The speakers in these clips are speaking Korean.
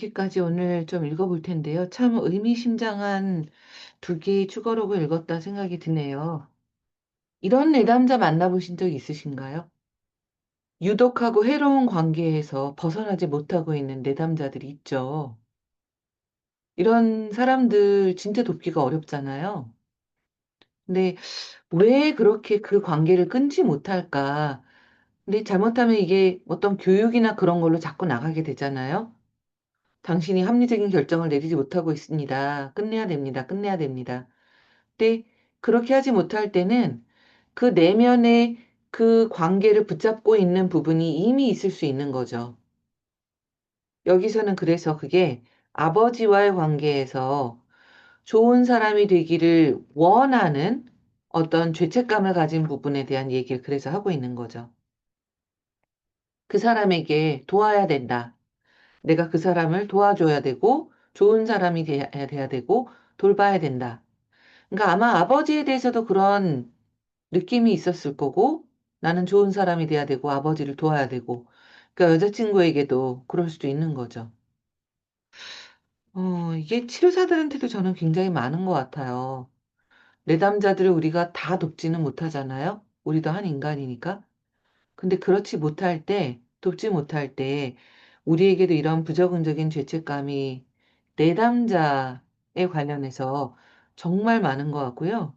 여기까지 오늘 좀 읽어볼 텐데요. 참 의미심장한 두 개의 추가록을 읽었다 생각이 드네요. 이런 내담자 만나보신 적 있으신가요? 유독하고 해로운 관계에서 벗어나지 못하고 있는 내담자들이 있죠. 이런 사람들 진짜 돕기가 어렵잖아요. 근데 왜 그렇게 그 관계를 끊지 못할까? 근데 잘못하면 이게 어떤 교육이나 그런 걸로 자꾸 나가게 되잖아요. 당신이 합리적인 결정을 내리지 못하고 있습니다. 끝내야 됩니다. 끝내야 됩니다. 근데 그렇게 하지 못할 때는 그 내면의 그 관계를 붙잡고 있는 부분이 이미 있을 수 있는 거죠. 여기서는 그래서 그게 아버지와의 관계에서 좋은 사람이 되기를 원하는 어떤 죄책감을 가진 부분에 대한 얘기를 그래서 하고 있는 거죠. 그 사람에게 도와야 된다. 내가 그 사람을 도와줘야 되고 좋은 사람이 돼야, 돼야 되고 돌봐야 된다. 그러니까 아마 아버지에 대해서도 그런 느낌이 있었을 거고 나는 좋은 사람이 돼야 되고 아버지를 도와야 되고 그러니까 여자친구에게도 그럴 수도 있는 거죠. 어, 이게 치료사들한테도 저는 굉장히 많은 것 같아요. 내담자들을 우리가 다 돕지는 못하잖아요. 우리도 한 인간이니까. 근데 그렇지 못할 때, 돕지 못할 때, 우리에게도 이런 부적응적인 죄책감이 내담자에 관련해서 정말 많은 것 같고요.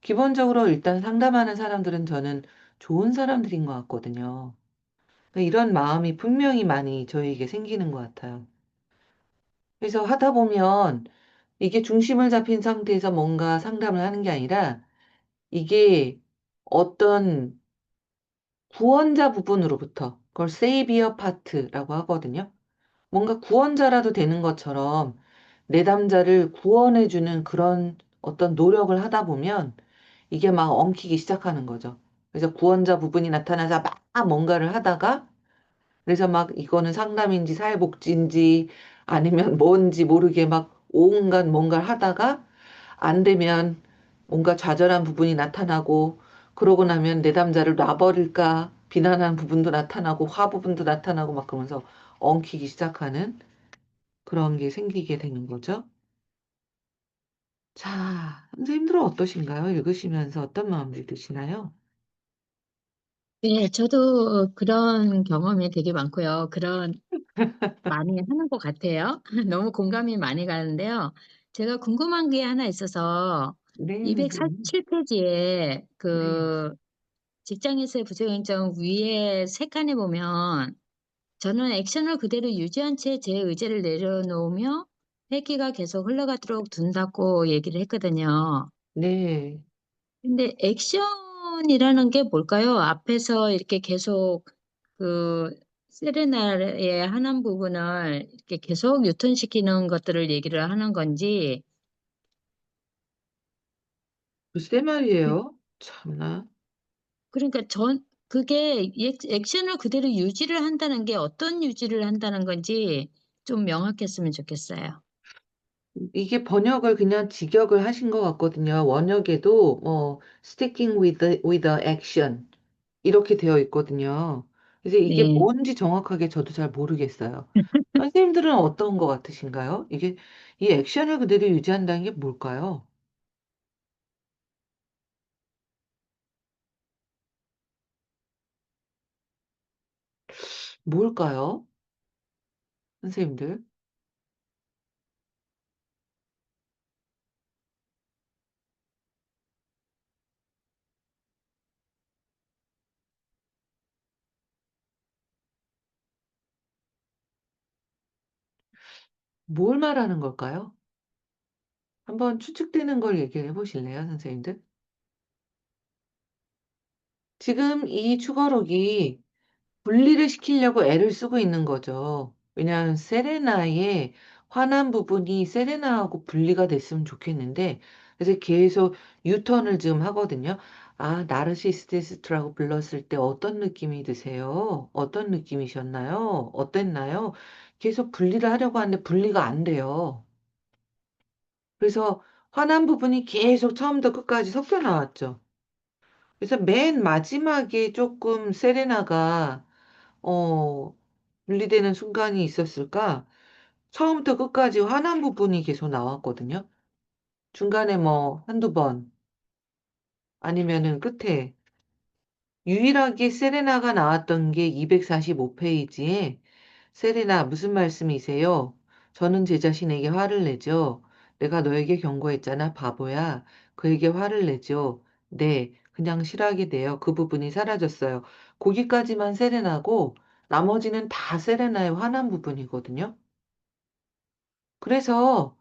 기본적으로 일단 상담하는 사람들은 저는 좋은 사람들인 것 같거든요. 그러니까 이런 마음이 분명히 많이 저에게 생기는 것 같아요. 그래서 하다 보면 이게 중심을 잡힌 상태에서 뭔가 상담을 하는 게 아니라 이게 어떤 구원자 부분으로부터 그걸 세이비어 파트라고 하거든요. 뭔가 구원자라도 되는 것처럼 내담자를 구원해주는 그런 어떤 노력을 하다 보면 이게 막 엉키기 시작하는 거죠. 그래서 구원자 부분이 나타나서 막 뭔가를 하다가 그래서 막 이거는 상담인지 사회복지인지 아니면 뭔지 모르게 막 온갖 뭔가를 하다가 안 되면 뭔가 좌절한 부분이 나타나고 그러고 나면 내담자를 놔버릴까 비난하는 부분도 나타나고 화 부분도 나타나고 막 그러면서 엉키기 시작하는 그런 게 생기게 되는 거죠. 자, 선생님들은 어떠신가요? 읽으시면서 어떤 마음들이 드시나요? 네, 저도 그런 경험이 되게 많고요. 그런 많이 하는 것 같아요. 너무 공감이 많이 가는데요. 제가 궁금한 게 하나 있어서 네, 선생님. 247페이지에 네. 그 직장에서의 부적응적 위에 세 칸에 보면 저는 액션을 그대로 유지한 채 제 의지를 내려놓으며 회기가 계속 흘러가도록 둔다고 얘기를 했거든요. 네. 근데 액션이라는 게 뭘까요? 앞에서 이렇게 계속 그 세레나의 하는 부분을 이렇게 계속 유턴시키는 것들을 얘기를 하는 건지 글쎄 그- 말이에요. 참나. 그러니까 전 그게 액- 액션을 그대로 유지를 한다는 게 어떤 유지를 한다는 건지 좀 명확했으면 좋겠어요. 이게 번역을 그냥 직역을 하신 것 같거든요. 원역에도 뭐 sticking with the, with the action 이렇게 되어 있거든요. 그래서 이게 네. 뭔지 정확하게 저도 잘 모르겠어요. 선생님들은 어떤 것 같으신가요? 이게 이 액션을 그대로 유지한다는 게 뭘까요? 뭘까요? 선생님들? 뭘 말하는 걸까요? 한번 추측되는 걸 얘기를 해보실래요, 선생님들? 지금 이 추가록이 분리를 시키려고 애를 쓰고 있는 거죠. 왜냐하면 세레나의 화난 부분이 세레나하고 분리가 됐으면 좋겠는데, 그래서 계속 유턴을 지금 하거든요. 아, 나르시시스트라고 불렀을 때 어떤 느낌이 드세요? 어떤 느낌이셨나요? 어땠나요? 계속 분리를 하려고 하는데 분리가 안 돼요. 그래서 화난 부분이 계속 처음부터 끝까지 섞여 나왔죠. 그래서 맨 마지막에 조금 세레나가 어, 분리되는 순간이 있었을까? 처음부터 끝까지 화난 부분이 계속 나왔거든요. 중간에 뭐 한두 번 아니면은 끝에 유일하게 세레나가 나왔던 게 245페이지에 세레나 무슨 말씀이세요? 저는 제 자신에게 화를 내죠. 내가 너에게 경고했잖아, 바보야. 그에게 화를 내죠. 네, 그냥 싫어하게 돼요. 그 부분이 사라졌어요. 거기까지만 세레나고 나머지는 다 세레나의 화난 부분이거든요. 그래서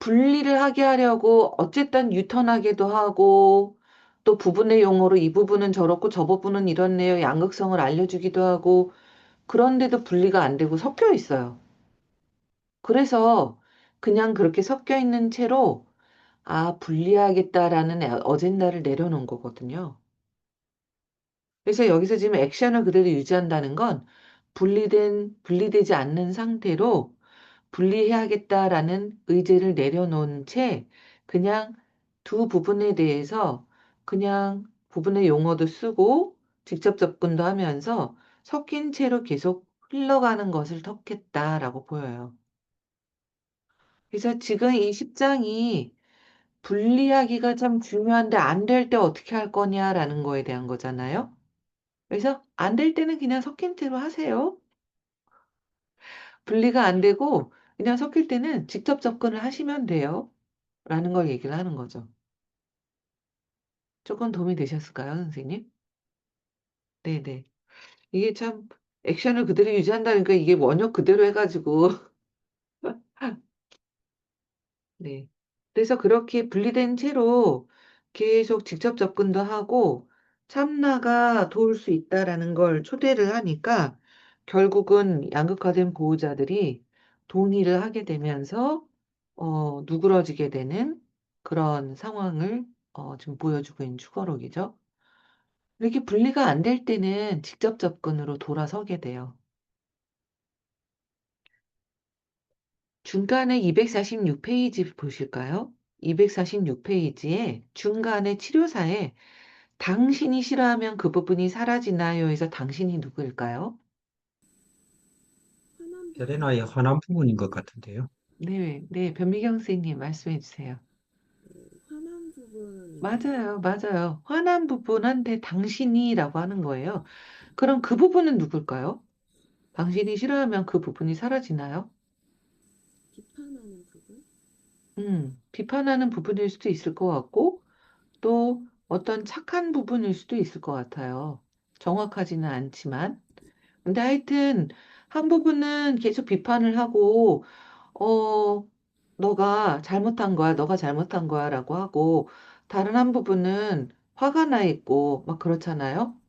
분리를 하게 하려고 어쨌든 유턴하기도 하고 또 부분의 용어로 이 부분은 저렇고 저 부분은 이렇네요. 양극성을 알려주기도 하고 그런데도 분리가 안 되고 섞여 있어요. 그래서 그냥 그렇게 섞여 있는 채로 아, 분리하겠다라는 애- 어젠다를 내려놓은 거거든요. 그래서 여기서 지금 액션을 그대로 유지한다는 건 분리된, 분리되지 않는 상태로 분리해야겠다라는 의지를 내려놓은 채 그냥 두 부분에 대해서 그냥 부분의 용어도 쓰고 직접 접근도 하면서 섞인 채로 계속 흘러가는 것을 섞겠다라고 보여요. 그래서 지금 이 10장이 분리하기가 참 중요한데 안 될 때 어떻게 할 거냐라는 거에 대한 거잖아요. 그래서 안 될 때는 그냥 섞인 채로 하세요. 분리가 안 되고 그냥 섞일 때는 직접 접근을 하시면 돼요. 라는 걸 얘기를 하는 거죠. 조금 도움이 되셨을까요, 선생님? 네네. 이게 참 액션을 그대로 유지한다니까 이게 원역 그대로 해가지고 네. 그래서 그렇게 분리된 채로 계속 직접 접근도 하고 참나가 도울 수 있다라는 걸 초대를 하니까 결국은 양극화된 보호자들이 동의를 하게 되면서 어, 누그러지게 되는 그런 상황을 어, 지금 보여주고 있는 추가록이죠. 이렇게 분리가 안 될 때는 직접 접근으로 돌아서게 돼요. 중간에 246페이지 보실까요? 246페이지에 중간에 치료사에 당신이 싫어하면 그 부분이 사라지나요? 해서 당신이 누구일까요? 화난 세레나의 화난 부분인 것 같은데요. 네, 네, 변미경 선생님 말씀해 주세요. 네, 화난 부분 맞아요, 맞아요. 화난 부분한테 당신이라고 하는 거예요. 그럼 그 부분은 누굴까요? 당신이 싫어하면 그 부분이 사라지나요? 비판하는 부분 음, 비판하는 부분일 수도 있을 것 같고, 또 어떤 착한 부분일 수도 있을 것 같아요. 정확하지는 않지만. 근데 하여튼, 한 부분은 계속 비판을 하고, 어, 너가 잘못한 거야, 너가 잘못한 거야, 라고 하고, 다른 한 부분은 화가 나 있고, 막 그렇잖아요.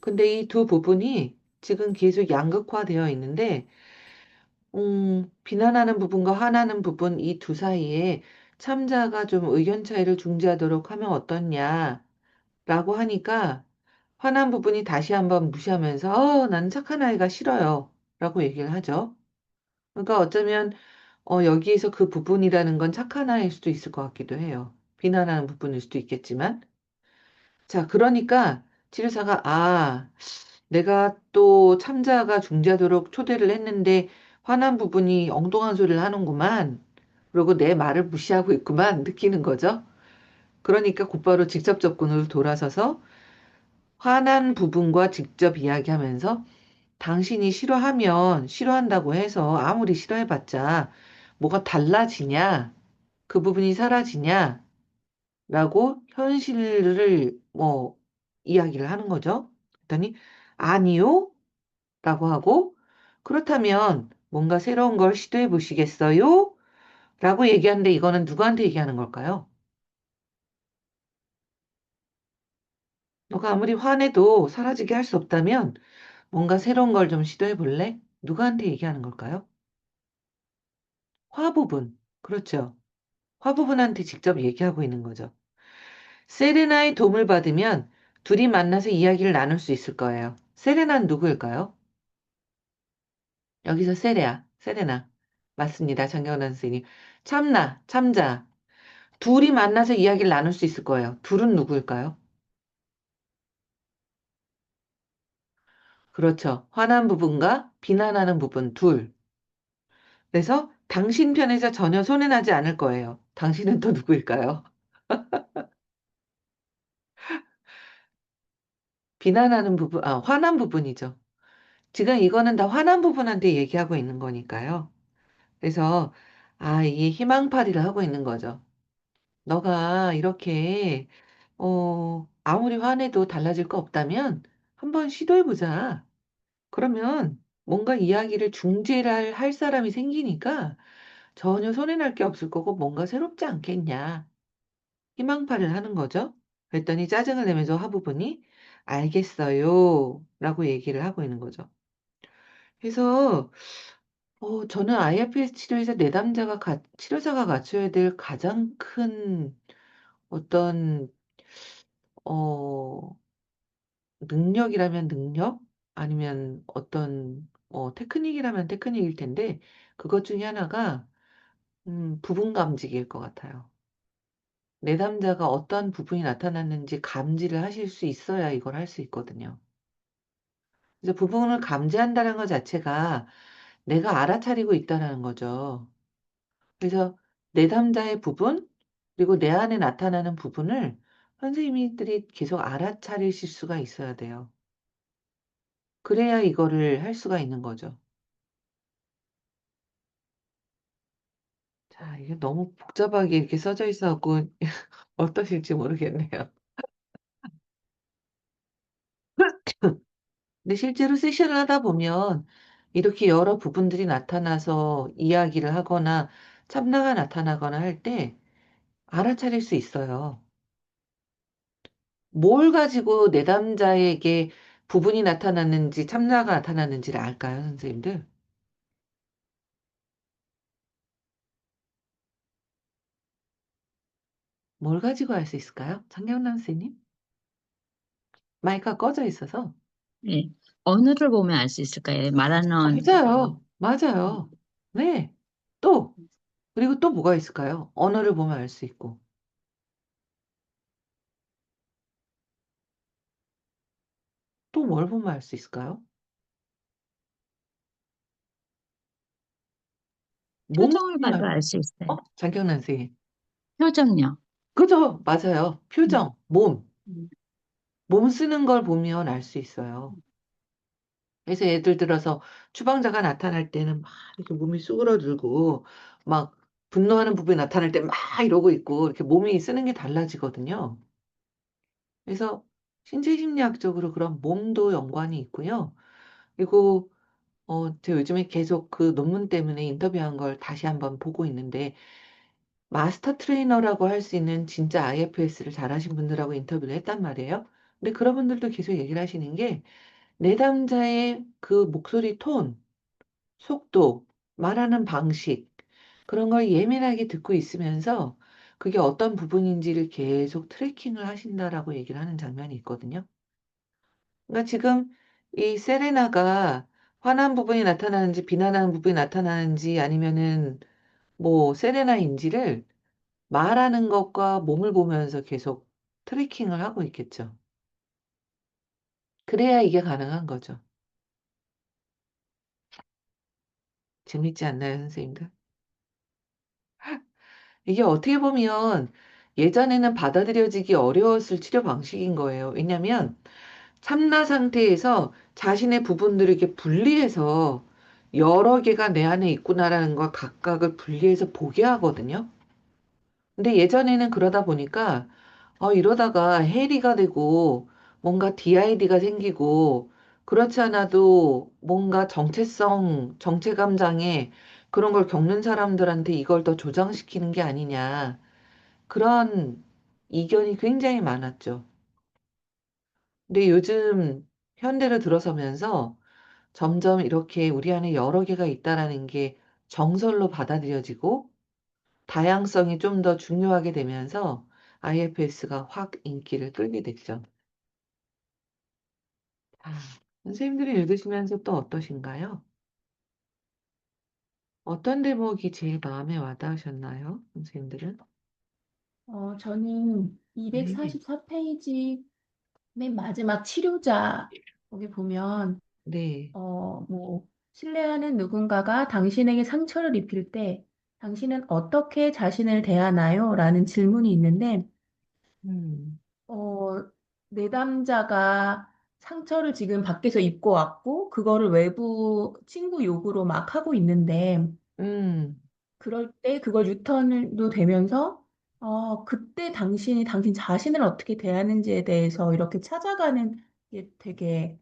근데 이 두 부분이 지금 계속 양극화되어 있는데, 음, 비난하는 부분과 화나는 부분 이 두 사이에 참자가 좀 의견 차이를 중재하도록 하면 어떻냐 라고 하니까 화난 부분이 다시 한번 무시하면서 어, 나는 착한 아이가 싫어요 라고 얘기를 하죠. 그러니까 어쩌면 어, 여기에서 그 부분이라는 건 착한 아이일 수도 있을 것 같기도 해요. 비난하는 부분일 수도 있겠지만 자, 그러니까 치료사가 아, 내가 또 참자가 중재하도록 초대를 했는데 화난 부분이 엉뚱한 소리를 하는구만. 그리고 내 말을 무시하고 있구만 느끼는 거죠. 그러니까 곧바로 직접 접근으로 돌아서서 화난 부분과 직접 이야기하면서 당신이 싫어하면 싫어한다고 해서 아무리 싫어해봤자 뭐가 달라지냐? 그 부분이 사라지냐? 라고 현실을 뭐 이야기를 하는 거죠. 그랬더니 아니요? 라고 하고 그렇다면 뭔가 새로운 걸 시도해 보시겠어요? 라고 얘기하는데 이거는 누구한테 얘기하는 걸까요? 너가 아무리 화내도 사라지게 할 수 없다면 뭔가 새로운 걸 좀 시도해 볼래? 누구한테 얘기하는 걸까요? 화 부분. 그렇죠. 화 부분한테 직접 얘기하고 있는 거죠. 세레나의 도움을 받으면 둘이 만나서 이야기를 나눌 수 있을 거예요. 세레나는 누구일까요? 여기서 세레야, 세레나. 맞습니다. 장경란 선생님. 참나, 참자. 둘이 만나서 이야기를 나눌 수 있을 거예요. 둘은 누구일까요? 그렇죠. 화난 부분과 비난하는 부분 둘. 그래서 당신 편에서 전혀 손해나지 않을 거예요. 당신은 또 누구일까요? 비난하는 부분, 아, 화난 부분이죠. 지금 이거는 다 화난 부분한테 얘기하고 있는 거니까요. 그래서, 아, 이게 희망팔이를 하고 있는 거죠. 너가 이렇게, 어, 아무리 화내도 달라질 거 없다면 한번 시도해 보자. 그러면 뭔가 이야기를 중재를 할 사람이 생기니까 전혀 손해날 게 없을 거고 뭔가 새롭지 않겠냐. 희망팔을 하는 거죠. 그랬더니 짜증을 내면서 화부분이 알겠어요. 라고 얘기를 하고 있는 거죠. 그래서, 어, 저는 IFS 치료에서 내담자가, 가- 치료자가 갖춰야 될 가장 큰 어떤, 어, 능력이라면 능력? 아니면 어떤, 어, 테크닉이라면 테크닉일 텐데, 그것 중에 하나가, 음, 부분 감지기일 것 같아요. 내담자가 어떤 부분이 나타났는지 감지를 하실 수 있어야 이걸 할 수 있거든요. 그래서 부분을 감지한다는 것 자체가 내가 알아차리고 있다는 거죠. 그래서 내담자의 부분, 그리고 내 안에 나타나는 부분을 선생님들이 계속 알아차리실 수가 있어야 돼요. 그래야 이거를 할 수가 있는 거죠. 자, 이게 너무 복잡하게 이렇게 써져 있어 갖고 어떠실지 모르겠네요. 근데 실제로 세션을 하다 보면 이렇게 여러 부분들이 나타나서 이야기를 하거나 참나가 나타나거나 할 때 알아차릴 수 있어요. 뭘 가지고 내담자에게 부분이 나타났는지 참나가 나타났는지를 알까요, 선생님들? 뭘 가지고 알 수 있을까요? 장경남 선생님? 마이크가 꺼져 있어서. 예. 언어를 보면 알 수 있을까요? 말하는 맞아요. 맞아요. 네. 또, 그리고 또 뭐가 있을까요? 언어를 보면 알 수 있고. 또 뭘 보면 알 수 있을까요? 몸을 표정을 보면 봐도 알- 알 수 있어요. 어? 장경남 선생님. 표정요. 그죠? 맞아요. 표정, 몸. 음. 몸 쓰는 걸 보면 알 수 있어요. 그래서 예를 들어서 추방자가 나타날 때는 막 이렇게 몸이 쑥그러들고 막 분노하는 부분이 나타날 때 막 이러고 있고 이렇게 몸이 쓰는 게 달라지거든요. 그래서 신체 심리학적으로 그런 몸도 연관이 있고요. 그리고 어, 제가 요즘에 계속 그 논문 때문에 인터뷰한 걸 다시 한번 보고 있는데 마스터 트레이너라고 할 수 있는 진짜 IFS를 잘하신 분들하고 인터뷰를 했단 말이에요. 근데 그런 분들도 계속 얘기를 하시는 게 내담자의 그 목소리 톤, 속도, 말하는 방식, 그런 걸 예민하게 듣고 있으면서 그게 어떤 부분인지를 계속 트래킹을 하신다라고 얘기를 하는 장면이 있거든요. 그러니까 지금 이 세레나가 화난 부분이 나타나는지 비난하는 부분이 나타나는지 아니면은 뭐 세레나인지를 말하는 것과 몸을 보면서 계속 트래킹을 하고 있겠죠. 그래야 이게 가능한 거죠. 재밌지 않나요, 선생님들? 이게 어떻게 보면 예전에는 받아들여지기 어려웠을 치료 방식인 거예요. 왜냐면 참나 상태에서 자신의 부분들을 이렇게 분리해서 여러 개가 내 안에 있구나라는 걸 각각을 분리해서 보게 하거든요. 근데 예전에는 그러다 보니까 어, 이러다가 해리가 되고 뭔가 DID가 생기고 그렇지 않아도 뭔가 정체성, 정체감 장애 그런 걸 겪는 사람들한테 이걸 더 조장시키는 게 아니냐. 그런 이견이 굉장히 많았죠. 근데 요즘 현대로 들어서면서 점점 이렇게 우리 안에 여러 개가 있다라는 게 정설로 받아들여지고 다양성이 좀 더 중요하게 되면서 IFS가 확 인기를 끌게 됐죠. 아, 선생님들이 읽으시면서 또 어떠신가요? 어떤 대목이 제일 마음에 와닿으셨나요? 선생님들은? 어, 저는 244페이지 맨 마지막 치료자 거기 보면 네, 어, 뭐 신뢰하는 누군가가 당신에게 상처를 입힐 때 당신은 어떻게 자신을 대하나요? 라는 질문이 있는데, 음, 어, 내담자가 상처를 지금 밖에서 입고 왔고, 그거를 외부 친구 욕으로 막 하고 있는데, 음, 그럴 때 그걸 유턴도 되면서, 어, 그때 당신이 당신 자신을 어떻게 대하는지에 대해서 이렇게 찾아가는 게 되게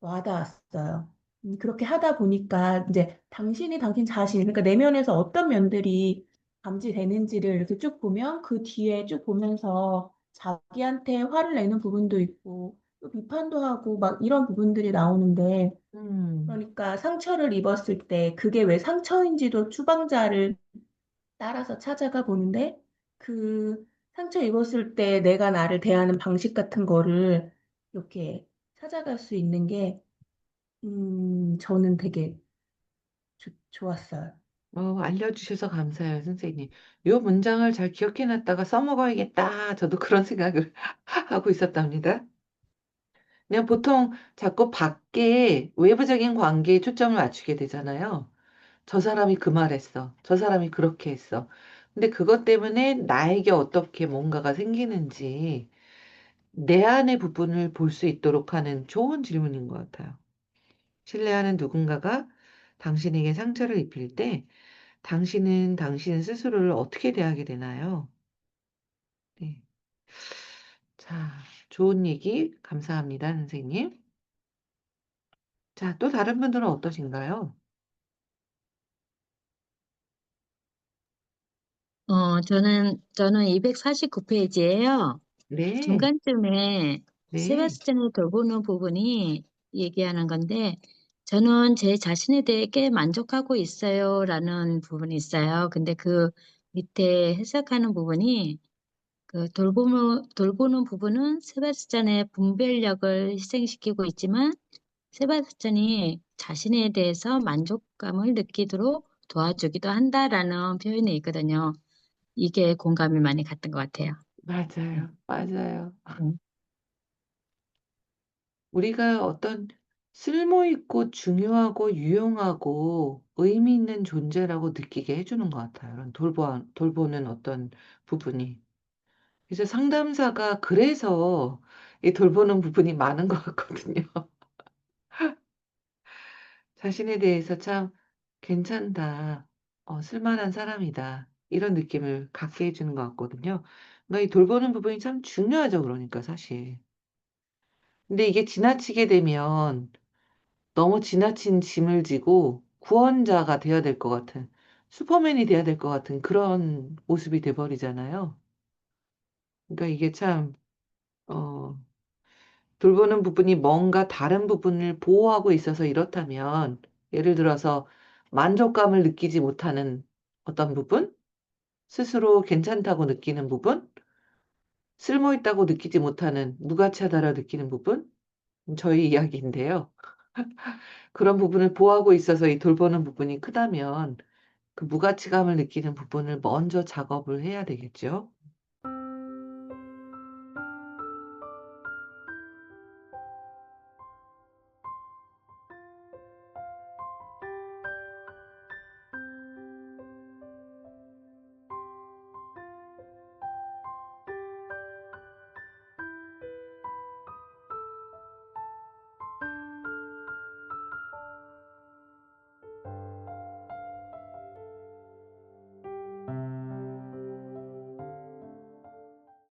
와닿았어요. 음, 그렇게 하다 보니까 이제 당신이 당신 자신, 그러니까 내면에서 어떤 면들이 감지되는지를 이렇게 쭉 보면 그 뒤에 쭉 보면서 자기한테 화를 내는 부분도 있고 또 비판도 하고 막 이런 부분들이 나오는데 음, 그러니까 상처를 입었을 때 그게 왜 상처인지도 추방자를 따라서 찾아가 보는데 그 상처 입었을 때 내가 나를 대하는 방식 같은 거를 이렇게 찾아갈 수 있는 게 음, 저는 되게 좋- 좋았어요. 어, 알려주셔서 감사해요, 선생님. 요 문장을 잘 기억해 놨다가 써먹어야겠다. 저도 그런 생각을 하고 있었답니다. 그냥 보통 자꾸 밖에 외부적인 관계에 초점을 맞추게 되잖아요. 저 사람이 그 말했어. 저 사람이 그렇게 했어. 근데 그것 때문에 나에게 어떻게 뭔가가 생기는지 내 안의 부분을 볼 수 있도록 하는 좋은 질문인 것 같아요. 신뢰하는 누군가가 당신에게 상처를 입힐 때 당신은 당신 스스로를 어떻게 대하게 되나요? 네. 자, 좋은 얘기 감사합니다, 선생님. 자, 또 다른 분들은 어떠신가요? 어, 저는, 저는 249페이지예요. 네, 중간쯤에 네, 세바스찬을 돌보는 부분이 얘기하는 건데, 저는 제 자신에 대해 꽤 만족하고 있어요. 라는 부분이 있어요. 근데 그 밑에 해석하는 부분이 그 돌보는, 돌보는 부분은 세바스찬의 분별력을 희생시키고 있지만, 세바스찬이 자신에 대해서 만족감을 느끼도록 도와주기도 한다라는 표현이 있거든요. 이게 공감이 많이 갔던 것 같아요. 맞아요, 맞아요. 음. 우리가 어떤 쓸모 있고 중요하고 유용하고 의미 있는 존재라고 느끼게 해주는 것 같아요. 돌보, 돌보는 어떤 부분이. 그래서 상담사가 그래서 이 돌보는 부분이 많은 것 같거든요. 자신에 대해서 참 괜찮다, 어, 쓸만한 사람이다, 이런 느낌을 갖게 해주는 것 같거든요. 그러니까 이 돌보는 부분이 참 중요하죠, 그러니까 사실. 근데 이게 지나치게 되면 너무 지나친 짐을 지고 구원자가 되어야 될 것 같은, 슈퍼맨이 돼야 될 것 같은 그런 모습이 돼버리잖아요. 그러니까 이게 참, 어, 돌보는 부분이 뭔가 다른 부분을 보호하고 있어서 이렇다면, 예를 들어서 만족감을 느끼지 못하는 어떤 부분, 스스로 괜찮다고 느끼는 부분, 쓸모 있다고 느끼지 못하는 무가치하다라 느끼는 부분, 저희 이야기인데요. 그런 부분을 보호하고 있어서 이 돌보는 부분이 크다면 그 무가치감을 느끼는 부분을 먼저 작업을 해야 되겠죠.